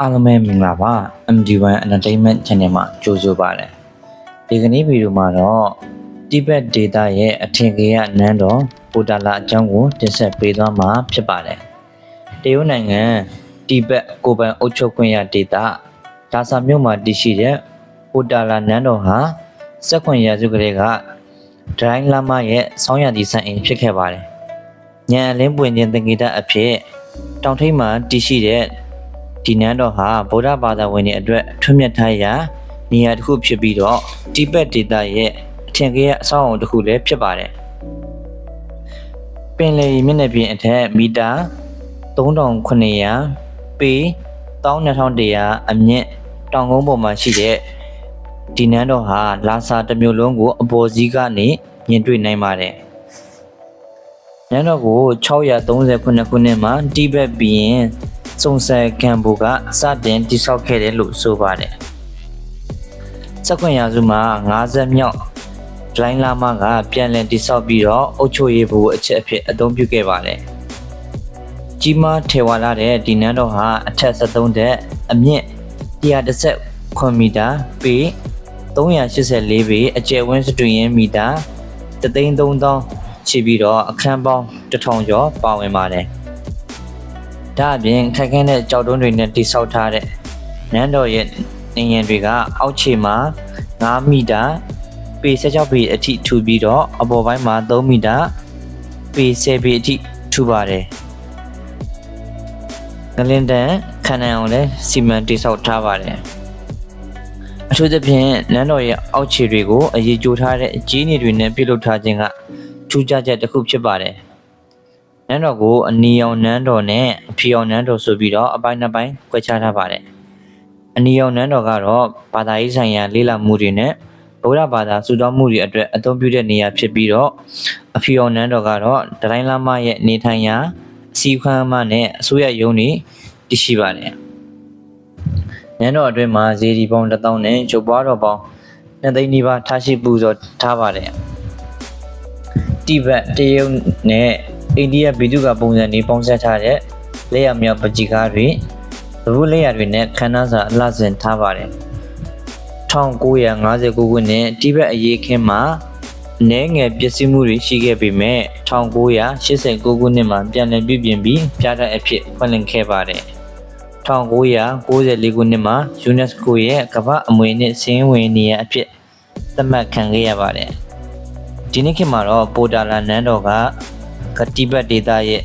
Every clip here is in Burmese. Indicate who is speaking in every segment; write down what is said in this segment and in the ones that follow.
Speaker 1: အားလုံးပဲမင်္ဂလာပါ MD1 Entertainment Channel မှာကြိုဆိုပါရစေဒီကနေ့ဗီဒီယိုမှာတော့တိဘက်ဒေတာရဲ့အထင်ကြီးရနန်းတော်ပိုတာလာအကြောင်းကိုတင်ဆက်ပေးသွားမှာဖြစ်ပါတယ်တရုတ်နိုင်ငံတိဘက်ကိုယ်ပိုင်အုပ်ချုပ်ခွင့်ရဒေတာဒါဆာမြို့မှာတည်ရှိတဲ့ပိုတာလာနန်းတော်ဟာစက်ခွန်ရာစုကလေးကဒရိုင်းလာမရဲ့ဆောင်းရည်စံအိမ်ဖြစ်ခဲ့ပါတယ်ညံအလင်းပွင့်ခြင်းတင်္ကေတအဖြစ် တောင်ထိပ်မှာတည်ရှိတဲ့ဒီနန်းတော်ဟာဗုဒ္ဓဘာသာဝင်တွေအတွက်ထွတ်မြတ်ထားရာနေရာတစ်ခုဖြစ်ပြီးတော့တိဘက်ဒေသရဲ့အထင်ကြီးအဆောက်အအုံတစ်ခုလည်းဖြစ်ပါတယ်။ပင်လယ်ရေမျက်နှာပြင်အထက်မီတာ3900ပေ12100အမြင့်တောင်ကုန်းပေါ်မှာရှိတဲ့ဒီနန်းတော်ဟာလာစာတစ်မျိုးလုံးကိုအပေါ်စီးကနေမြင်တွေ့နိုင်ပါတယ်။ နန်းတော်ကို639ခုနှစ်မှာတိဘက်ဘီရင်စုံစဲကံဘူကစတင်တိဆောက်ခဲ့တယ်လို့ဆိုပါတယ်။စက်ခွင့်ရာစုမှာ50မြောက်ဒလိုင်းလာမကပြန်လည်တိဆောက်ပြီးတော့အုတ်ချိုရည်ဘူအချက်အဖြစ်အသုံးပြုခဲ့ပါတယ်။ကြီးမားထေဝါလာတဲ့ဒီနန်းတော်ဟာအထက်73တက်အမြင့်130မီတာပေ384ပေအကျယ်ဝန်းစတူရင်းမီတာ33000 ရှိပြီးတော့အခန်းပေါင်း1000ကျော်ပါဝင်ပါတယ်။ဒါအပြင်ခက်ခဲတဲ့ကြောက်တုံးတွေနဲ့တိဆောက်ထားတဲ့နန်းတော်ရဲ့နေရံတွေကအောက်ခြေမှာ9မီတာပေ16ပေအထိထူပြီးတော့အပေါ်ပိုင်းမှာ3မီတာပေ10ပေအထိထူပါတယ်။ငလင်တန်ခန္ဓာအောင်လည်းစီမံတိဆောက်ထားပါတယ်။အထူးသဖြင့်နန်းတော်ရဲ့အောက်ခြေတွေကိုအရေးကြိုးထားတဲ့ကြီးနေတွေနဲ့ပြုလုပ်ထားခြင်းက ထူးခြားချက်တစ်ခုဖြစ်ပါတယ်။နန်းတော်ကိုအနီရောင်နန်းတော်နဲ့အဖြူရောင်နန်းတော်ဆိုပြီးတော့အပိုင်းနှစ်ပိုင်းခွဲခြားထားပါတယ်။အနီရောင်နန်းတော်ကတော့ဘာသာရေးဆိုင်ရာလေ့လာမှုတွေနဲ့ဗုဒ္ဓဘာသာစုတောင်းမှုတွေအတွက်အသုံးပြုတဲ့နေရာဖြစ်ပြီးတော့အဖြူရောင်နန်းတော်ကတော့ဒတိုင်းလာမရဲ့နေထိုင်ရာအစည်းအဝေးမှနဲ့အစိုးရရုံးတွေတည်ရှိပါတယ်။နန်းတော်အတွင်းမှာဇေဒီပေါင်း1000နဲ့ချုပ်ပွားတော်ပေါင်း2သိန်းနီးပါးထားရှိပူဇော်ထားပါတယ်။ တိဘက်တရုတ်နဲ့အိန္ဒိယဗီဒုကပုံစံတွေပေါင်းစပ်ထားတဲ့လက်ရမြောက်ပကြီကားတွေသဘုလက်ရတွေနဲ့ခန္ဓာစာအလှဆင်ထားပါတယ်1959ခုနှစ်တိဘက်အရေးခင်းမှာအနည်းငယ်ပျက်စီးမှုတွေရှိခဲ့ပေမဲ့1989ခုနှစ်မှာပြန်လည်ပြုပြင်ပြီးပြသအဖြစ်ဖွင့်လှစ်ခဲ့ပါတယ်1994ခုနှစ်မှာ UNESCO ရဲ့ကမ္ဘာအမွေအနှစ်စင်းဝင်နေရအဖြစ်သတ်မှတ်ခံခဲ့ရပါတယ် ဒီနေ့ခေတ်မှာတော့ပိုတာလာနန်းတော်ကကတိဘတ်ဒေတာရဲ့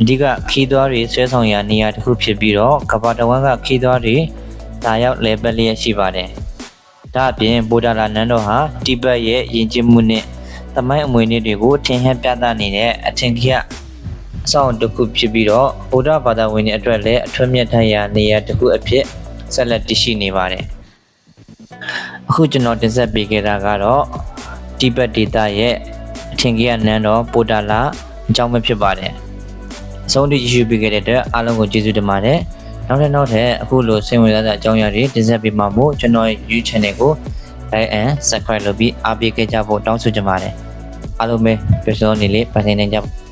Speaker 1: အဓိကခီးသွွားတွေဆွဲဆောင်ရာနေရာတစ်ခုဖြစ်ပြီးတော့ကမ္ဘာတစ်ဝန်းကခီးသွွားတွေဒါရောက်လဲပတ်လျက်ရှိပါတယ်။ဒါအပြင်ပိုတာလာနန်းတော်ဟာတိဘတ်ရဲ့ယဉ်ကျေးမှုနဲ့သမိုင်းအမွေအနှစ်တွေကိုထင်ဟပ်ပြသနေတဲ့အထင်ကြီးအဆောင်တစ်ခုဖြစ်ပြီးတော့ဗုဒ္ဓဘာသာဝင်တွေအတွက်လည်းအထွတ်မြတ်ထရာနေရာတစ်ခုအဖြစ်ဆက်လက်တည်ရှိနေပါတယ်။အခုကျွန်တော်တင်ဆက်ပေးခဲ့တာကတော့ တိဘက်ဒေတာရဲ့အထင်ကြီးကနန်းတော်ပိုတာလာအကြောင်းပဲဖြစ်ပါတယ်။အဆုံးထိကြည့်ရှုပေးခဲ့တဲ့အတွက်အားလုံးကိုကျေးဇူးတင်ပါတယ်။နောက်ထပ်နောက်ထပ်အခုလိုစိတ်ဝင်စားတဲ့အကြောင်းအရာတွေတင်ဆက်ပေးမှာမို့ကျွန်တော်ရဲ့ YouTube channel ကို like and subscribe လုပ်ပြီးအားပေးခဲ့ကြဖို့တောင်းဆိုချင်ပါတယ်။အားလုံးပဲပျော်ရွှင်နေလေးပိုင်ဆိုင်နိုင်ကြပါ